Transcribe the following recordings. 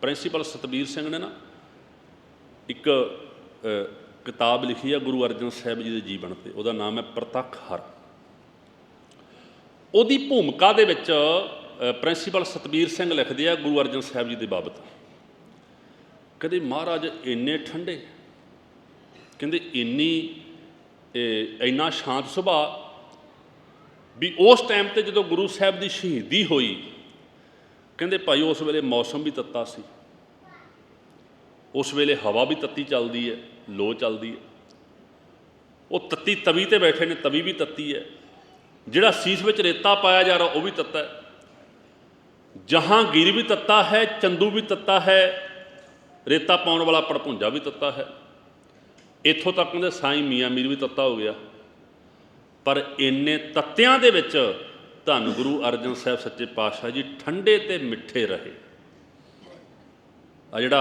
Principal Satbir Singh ਨੇ ਨਾ ਇੱਕ ਕਿਤਾਬ ਲਿਖੀ ਆ ਗੁਰੂ ਅਰਜਨ ਸਾਹਿਬ ਜੀ ਦੇ ਜੀਵਨ ਤੇ। ਉਹਦਾ ਨਾਮ ਹੈ ਪ੍ਰਤੱਖ ਹਰ। ਉਹਦੀ ਭੂਮਿਕਾ ਦੇ ਵਿੱਚ ਪ੍ਰਿੰਸੀਪਲ ਸਤਬੀਰ ਸਿੰਘ ਲਿਖਦੇ ਆ ਗੁਰੂ ਅਰਜਨ ਸਾਹਿਬ ਜੀ ਦੇ ਬਾਬਤ। ਕਹਿੰਦੇ, ਮਹਾਰਾਜ, ਇੰਨੇ ਠੰਡੇ। ਕਹਿੰਦੇ, ਇੰਨੀ ਇੰਨਾ ਸ਼ਾਂਤ ਸੁਭਾਅ ਵੀ ਉਸ ਟਾਈਮ ਤੇ ਜਦੋਂ ਗੁਰੂ ਸਾਹਿਬ ਦੀ ਸ਼ਹੀਦੀ ਹੋਈ ਕਹਿੰਦੇ ਭਾਈ ਉਸ ਵੇਲੇ ਮੌਸਮ ਵੀ ਤੱਤਾ ਸੀ। ਉਸ ਵੇਲੇ ਹਵਾ ਵੀ ਤੱਤੀ ਚੱਲਦੀ ਹੈ ਲੋ ਚੱਲਦੀ ਹੈ। ਉਹ ਤੱਤੀ ਤਵੀ ਤੇ ਬੈਠੇ ਨੇ, ਤਵੀ ਵੀ ਤੱਤੀ ਹੈ। ਜਿਹੜਾ ਸੀਸ ਵਿੱਚ ਰੇਤਾ ਪਾਇਆ ਜਾ ਰਿਹਾ ਉਹ ਵੀ ਤੱਤਾ ਹੈ। ਜਹਾਂਗੀਰ ਵੀ ਤੱਤਾ ਹੈ, ਚੰਦੂ ਵੀ ਤੱਤਾ ਹੈ, ਰੇਤਾ ਪਾਉਣ ਵਾਲਾ ਪੜਪੁੰਜਾ ਵੀ ਤੱਤਾ ਹੈ। ਇੱਥੋਂ ਤੱਕ ਕਹਿੰਦੇ ਸਾਈਂ ਮੀਆਂ ਮੀਰ ਵੀ ਤੱਤਾ ਹੋ ਗਿਆ। ਪਰ ਇੰਨੇ ਤੱਤਿਆਂ ਦੇ ਵਿੱਚ ਧੰਨ ਗੁਰੂ ਅਰਜਨ ਸਾਹਿਬ ਸੱਚੇ ਪਾਤਸ਼ਾਹ ਜੀ, ਠੰਡੇ ਤੇ ਮਿੱਠੇ ਰਹੇ। ਆ ਜਿਹੜਾ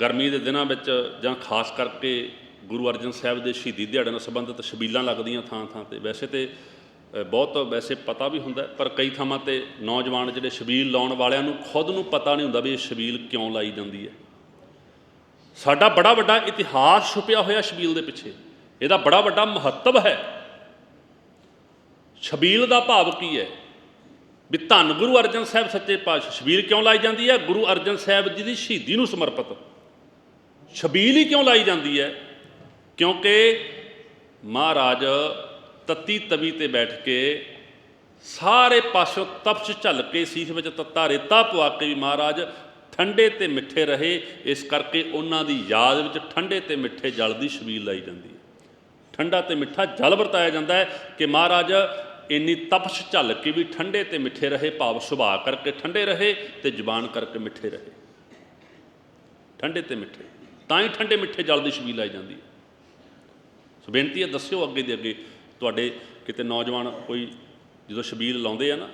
ਗਰਮੀ ਦੇ ਦਿਨਾਂ ਵਿੱਚ ਜਾਂ ਖਾਸ ਕਰਕੇ ਗੁਰੂ ਅਰਜਨ ਸਾਹਿਬ ਦੇ ਸ਼ਹੀਦੀ ਦਿਹਾੜੇ ਨਾਲ ਸੰਬੰਧਿਤ ਛਬੀਲਾਂ ਲੱਗਦੀਆਂ ਥਾਂ ਥਾਂ ਤੇ, ਵੈਸੇ ਤੇ ਬਹੁਤ ਵੈਸੇ ਪਤਾ ਵੀ ਹੁੰਦਾ, ਪਰ ਕਈ ਥਾਵਾਂ ਤੇ ਨੌਜਵਾਨ ਜਿਹੜੇ ਛਬੀਲ ਲਾਉਣ ਵਾਲਿਆਂ ਨੂੰ ਖੁਦ ਨੂੰ ਪਤਾ ਨਹੀਂ ਹੁੰਦਾ ਵੀ ਇਹ ਛਬੀਲ ਕਿਉਂ ਲਾਈ ਜਾਂਦੀ ਹੈ। ਸਾਡਾ ਬੜਾ ਵੱਡਾ ਇਤਿਹਾਸ ਛੁਪਿਆ ਹੋਇਆ ਛਬੀਲ ਦੇ ਪਿੱਛੇ। ਇਹਦਾ ਬੜਾ ਵੱਡਾ ਮਹੱਤਵ ਹੈ। ਛਬੀਲ ਦਾ ਭਾਵ ਕੀ ਹੈ? ਵੀ ਧੰਨ ਗੁਰੂ ਅਰਜਨ ਸਾਹਿਬ ਸੱਚੇ ਪਾਤਸ਼ਾਹ, ਛਬੀਲ ਕਿਉਂ ਲਾਈ ਜਾਂਦੀ ਹੈ? ਗੁਰੂ ਅਰਜਨ ਸਾਹਿਬ ਜੀ ਦੀ ਸ਼ਹੀਦੀ ਨੂੰ ਸਮਰਪਿਤ। ਛਬੀਲ ਹੀ ਕਿਉਂ ਲਾਈ ਜਾਂਦੀ ਹੈ? ਕਿਉਂਕਿ ਮਹਾਰਾਜ ਤਤੀ ਤਵੀ ਤੇ ਬੈਠ ਕੇ ਸਾਰੇ ਪਾਸੋਂ ਤਪਸ਼ ਝੱਲ ਕੇ ਸੀਸ ਵਿੱਚ ਤੱਤਾ ਰੇਤਾ ਪਵਾ ਕੇ ਵੀ ਮਹਾਰਾਜ ਠੰਡੇ ਤੇ ਮਿੱਠੇ ਰਹੇ, ਇਸ ਕਰਕੇ ਉਹਨਾਂ ਦੀ ਯਾਦ ਵਿੱਚ ਠੰਡੇ ਤੇ ਮਿੱਠੇ ਜਲ ਦੀ ਛਬੀਲ ਲਾਈ ਜਾਂਦੀ ਹੈ। ਠੰਡਾ ਤੇ ਮਿੱਠਾ ਜਲ ਵਰਤਾਇਆ ਜਾਂਦਾ ਹੈ ਕਿ ਮਹਾਰਾਜ ਇੰਨੀ ਤਪਸ਼ ਝੱਲ ਕੇ ਵੀ ਠੰਡੇ ਤੇ ਮਿੱਠੇ ਰਹੇ, ਭਾਵ ਸੁਭਾਅ ਕਰਕੇ ਠੰਡੇ ਰਹੇ ਤੇ ਜ਼ੁਬਾਨ ਕਰਕੇ ਮਿੱਠੇ ਰਹੇ। ਠੰਡੇ ਤੇ ਮਿੱਠੇ। ਤਾਂ ਹੀ ਠੰਡੇ ਮਿੱਠੇ ਜਲ ਦੀ ਛਬੀਲ ਲਾਈ ਜਾਂਦੀ ਹੈ। ਸੋ ਬੇਨਤੀ ਹੈ, ਦੱਸਿਓ ਅੱਗੇ ਦੇ ਅੱਗੇ ਤੁਹਾਡੇ ਕਿਤੇ ਨੌਜਵਾਨ ਕੋਈ ਜਦੋਂ ਛਬੀਲ ਲਾਉਂਦੇ ਆ ਨਾ,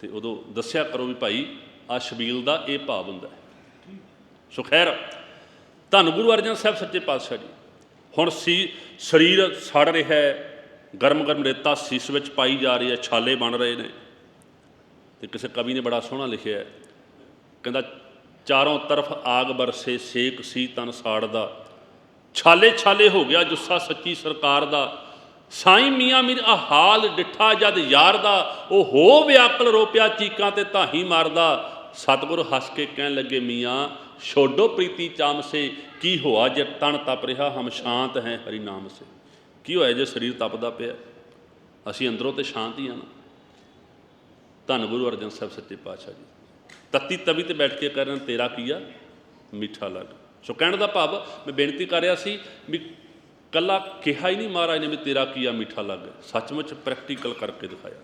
ਤੇ ਉਦੋਂ ਦੱਸਿਆ ਕਰੋ ਵੀ ਭਾਈ ਆ ਛਬੀਲ ਦਾ ਇਹ ਭਾਵ ਹੁੰਦਾ ਹੈ। ਸੋ ਖੈਰ, ਧੰਨ ਗੁਰੂ ਅਰਜਨ ਸਾਹਿਬ, ਸੱਚੇ ਪਾਤਸ਼ਾਹ ਜੀ। ਹੁਣ ਸੀ, ਸਰੀਰ ਸੜ ਰਿਹਾ ਹੈ ਗਰਮ ਗਰਮ ਰੇਤਾ ਸੀਸ ਵਿੱਚ ਪਾਈ ਜਾ ਰਹੀ ਹੈ, ਛਾਲੇ ਬਣ ਰਹੇ ਨੇ। ਤੇ ਕਿਸੇ ਕਵੀ ਨੇ ਬੜਾ ਸੋਹਣਾ ਲਿਖਿਆ ਹੈ, ਕਹਿੰਦਾ, ਚਾਰੋਂ ਤਰਫ ਆਗ ਬਰਸੇ, ਸੇਕ ਸੀ ਤਨ ਸਾੜਦਾ। ਛਾਲੇ ਛਾਲੇ ਹੋ ਗਿਆ ਜੁੱਸਾ ਸੱਚੀ ਸਰਕਾਰ ਦਾ। ਸਾਈਂ ਮੀਆਂ ਮੀਰ ਆ ਹਾਲ ਡਿੱਠਾ ਜਦ ਯਾਰ ਦਾ। ਉਹ ਹੋ ਵਿਆਕਲ ਰੋਪਿਆ ਚੀਕਾਂ ਤੇ ਧਾਹੀ ਮਾਰਦਾ। ਸਤਿਗੁਰ ਹੱਸ ਕੇ ਕਹਿਣ ਲੱਗੇ, ਮੀਆਂ, ਛੋਡੋ ਪ੍ਰੀਤੀ ਚਾਮ ਸੇ, ਕੀ ਹੋਆ ਜੇ ਤਨ ਤਪ ਰਿਹਾ, ਹਮ ਸ਼ਾਂਤ ਹੈ ਹਰੀ ਨਾਮ ਸੇ? ਕੀ ਹੋਇਆ ਜੇ ਸਰੀਰ ਤਪਦਾ ਪਿਆ? ਅਸੀਂ ਅੰਦਰੋਂ ਤੇ ਸ਼ਾਂਤ ਹੀ ਆ ਨਾ। ਧੰਨ ਗੁਰੂ ਅਰਜਨ ਸਾਹਿਬ ਸੱਚੇ ਪਾਤਸ਼ਾਹ ਜੀ। ਤਤੀ ਤਵੀ ਤੇ ਬੈਠ ਕੇ ਕਰਨ, ਤੇਰਾ ਕੀਆ ਮਿੱਠਾ ਲੱਗ। ਸੋ ਕਹਿਣ ਦਾ ਭਾਵ, ਮੈਂ ਬੇਨਤੀ ਕਰ ਰਿਹਾ ਸੀ ਵੀ ਕੱਲਾ ਕਿਹਾ ਹੀ ਨਹੀਂ ਮਹਾਰਾਜ ਨੇ ਵੀ ਤੇਰਾ ਕੀਆ ਮਿੱਠਾ ਲੱਗ। ਸੱਚਮੁੱਚ ਪ੍ਰੈਕਟੀਕਲ ਕਰਕੇ ਦਿਖਾਇਆ।